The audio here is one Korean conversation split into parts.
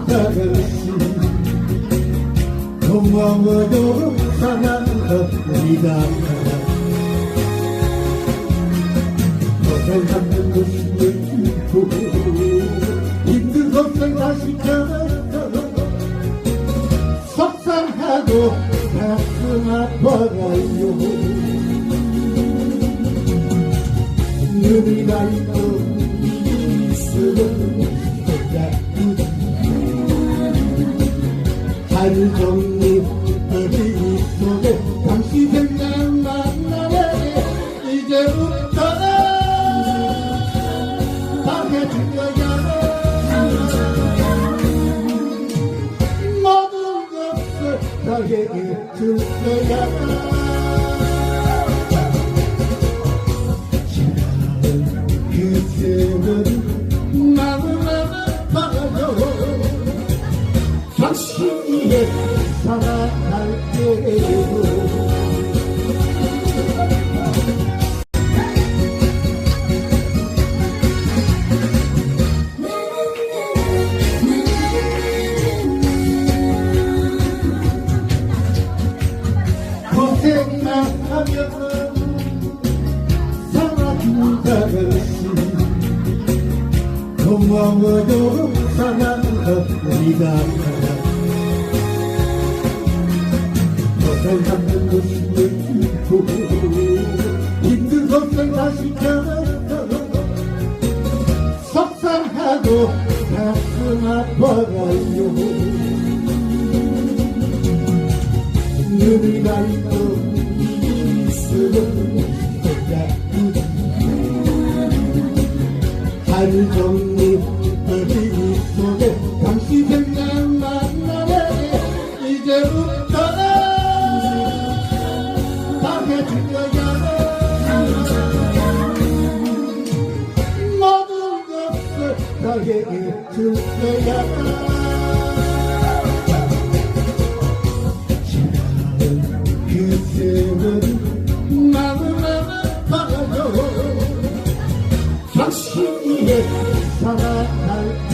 아가씨 고마워요 사랑합니다 고생하는 모습을 보고 힘든 고생 다시 펴서 속상하고 가슴 아파가요 눈이 가리 당해줄 고마워요 사랑합니다 고생하는 모습을 보고 힘든 고생 다시 펴서 속상하고 가슴 아파가요. 눈을 감고 있으면 하루 종일 어디 속에 당신 생각 만 나네 이제부터는 당해줄 거야. 모든 것을 당해줄 거야. 당신이 사랑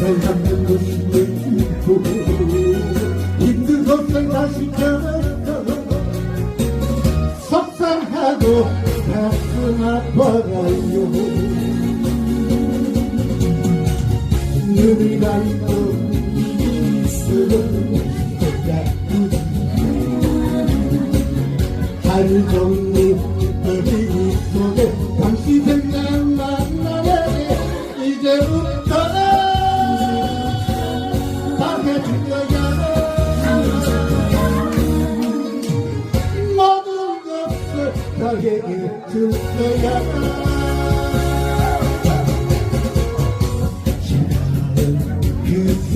사랑합니다 고생하는 모습을 보고 힘든 고생 다시 펴서 속상하고 가슴 아파가요 눈을 감고 있으 모든 것을 당해줄 거야